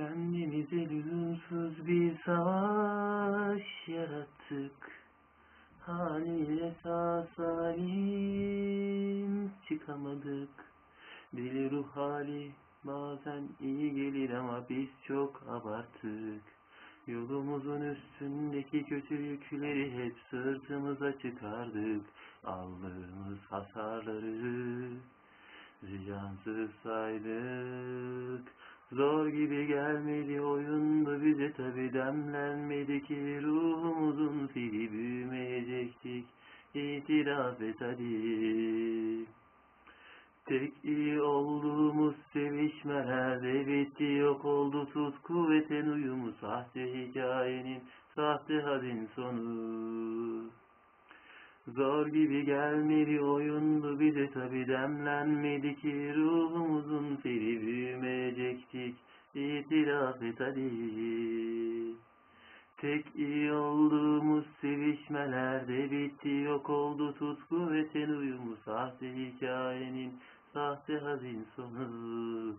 Kendimize lüzumsuz bir savaş yarattık. Haliyle sağ salim çıkamadık. Deli ruh hali bazen iyi gelir ama biz çok abarttık. Yolumuzun üstündeki kötü yükleri hep sırtımıza çıkardık. Aldığımız hasarları ziyansız saydık. Zor gibi gelmedi oyundu bize tabi demlenmedi ki ruhumuzun fili büyümeyecektik. İtiraf et hadi. Tek iyi olduğumuz sevişmelerde bitti yok oldu tutku ve ten uyumu sahte hikayenin sahte hadin sonu. Zor gibi gelmedi oyundu bize tabi demlenmedi ki ruhumuzun fili büyümeyecektik. Hadi. Tek iyi olduğumuz sevişmelerde bitti yok oldu tutku ve ten uyumu sahte hikayenin sahte hazin sonu.